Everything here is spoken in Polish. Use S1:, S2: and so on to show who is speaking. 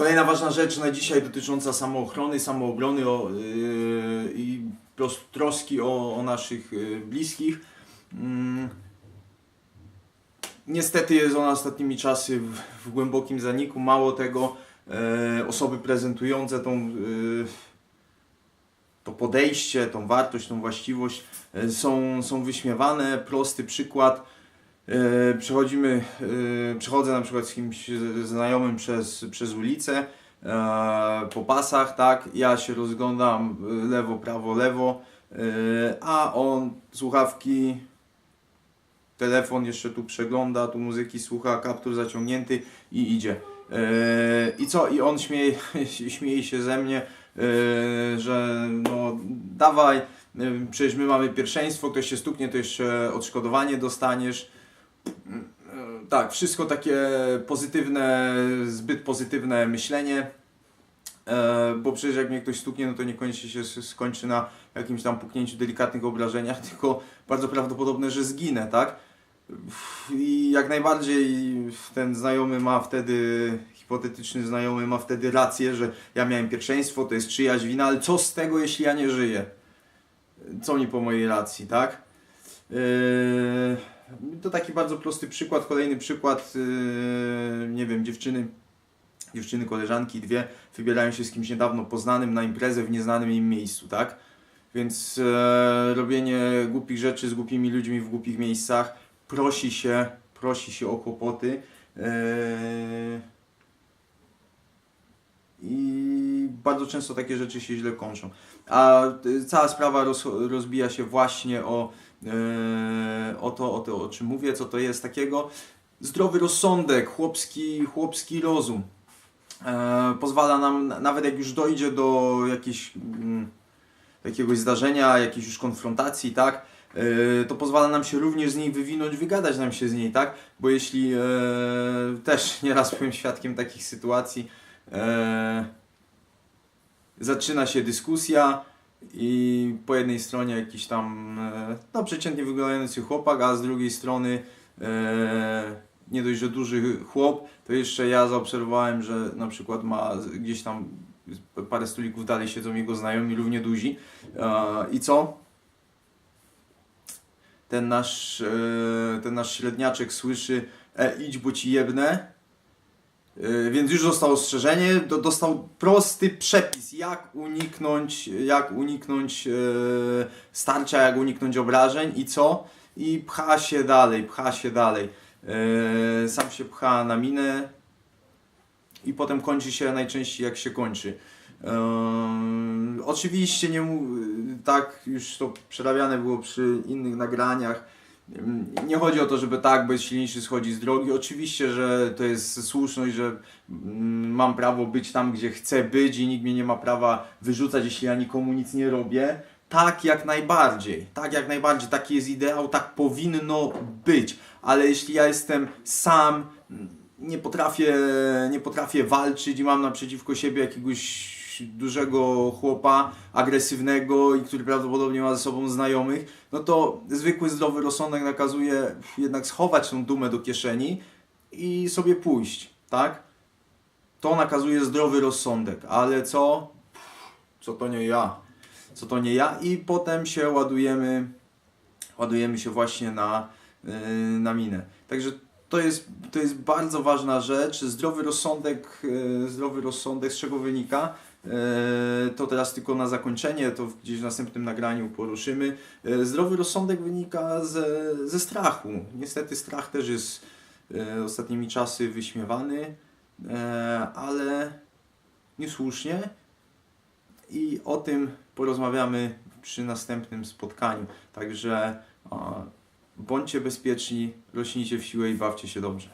S1: Kolejna ważna rzecz na dzisiaj dotycząca samoochrony, samoobrony o, yy, i tros- troski o, o naszych yy, bliskich. Mm. Niestety jest ona ostatnimi czasy w, w głębokim zaniku. Mało tego, e, osoby prezentujące tą, e, to podejście, tą wartość, tą właściwość e, są, są wyśmiewane. Prosty przykład. E, Przechodzimy, e, przechodzę na przykład z kimś znajomym przez, przez ulicę e, po pasach, tak, ja się rozglądam lewo, prawo, lewo, a on słuchawki, telefon jeszcze tu przegląda, tu muzyki słucha, kaptur zaciągnięty i idzie. I co? I on śmieje, śmieje się ze mnie, że no dawaj, przecież my mamy pierwszeństwo, ktoś się stuknie, to jeszcze odszkodowanie dostaniesz. E, Tak, wszystko takie pozytywne, zbyt pozytywne myślenie. E, bo przecież jak mnie ktoś stuknie, no to niekoniecznie się skończy na jakimś tam puknięciu, delikatnych obrażeniach, tylko bardzo prawdopodobne, że zginę, tak? I jak najbardziej ten znajomy ma wtedy, hipotetyczny znajomy ma wtedy rację, że ja miałem pierwszeństwo, to jest czyjaś wina, ale co z tego, jeśli ja nie żyję? Co mi po mojej racji, tak? Yy, to taki bardzo prosty przykład. Kolejny przykład, yy, nie wiem, dziewczyny, dziewczyny, koleżanki, dwie, wybierają się z kimś niedawno poznanym na imprezę w nieznanym im miejscu, tak? Więc e, robienie głupich rzeczy z głupimi ludźmi w głupich miejscach prosi się, prosi się o kłopoty. E, I bardzo często takie rzeczy się źle kończą. A y, cała sprawa roz, rozbija się właśnie o, e, o, to, o to, o czym mówię, co to jest takiego. Zdrowy rozsądek, chłopski, chłopski rozum. E, pozwala nam, na- nawet jak już dojdzie do jakiejś, mm, jakiegoś zdarzenia, jakiejś już konfrontacji, tak, e, to pozwala nam się również z niej wywinąć, wygadać nam się z niej, tak, bo jeśli e, też nieraz byłem świadkiem takich sytuacji, e, zaczyna się dyskusja i po jednej stronie jakiś tam, e, no przeciętnie wyglądający chłopak, a z drugiej strony e, nie dość, że duży chłop, to jeszcze ja zaobserwowałem, że na przykład ma gdzieś tam parę stolików dalej siedzą jego znajomi, równie duzi. E, I co? Ten nasz, ten nasz średniaczek słyszy, e, idź, bo ci jebnę. E, Więc już dostał ostrzeżenie, do, dostał prosty przepis, jak uniknąć, jak uniknąć e, starcia, jak uniknąć obrażeń i co? I pcha się dalej, pcha się dalej. E, sam się pcha na minę i potem kończy się najczęściej jak się kończy. Oczywiście nie tak już to przerabiane było przy innych nagraniach. Nie chodzi o to, żeby tak, bo jest silniejszy schodzi z drogi. Oczywiście, że to jest słuszność, że mm, mam prawo być tam, gdzie chcę być i nikt mnie nie ma prawa wyrzucać, jeśli ja nikomu nic nie robię. Tak jak najbardziej, tak jak najbardziej, taki jest ideał, tak powinno być. Ale jeśli ja jestem sam, nie potrafię, nie potrafię walczyć i mam naprzeciwko siebie jakiegoś dużego chłopa, agresywnego i który prawdopodobnie ma ze sobą znajomych, no to zwykły zdrowy rozsądek nakazuje jednak schować tą dumę do kieszeni i sobie pójść, tak? To nakazuje zdrowy rozsądek, ale co? Co to nie ja? Co to nie ja? I potem się ładujemy, ładujemy się właśnie na, yy, na minę. Także to jest, to jest bardzo ważna rzecz. Zdrowy rozsądek, yy, zdrowy rozsądek z czego wynika? Yy, To teraz tylko na zakończenie, to gdzieś w następnym nagraniu poruszymy. Yy, Zdrowy rozsądek wynika ze, ze strachu. Niestety strach też jest yy, ostatnimi czasy wyśmiewany, ale niesłusznie. I o tym porozmawiamy przy następnym spotkaniu. Także bądźcie bezpieczni, rośnijcie w siłę i bawcie się dobrze.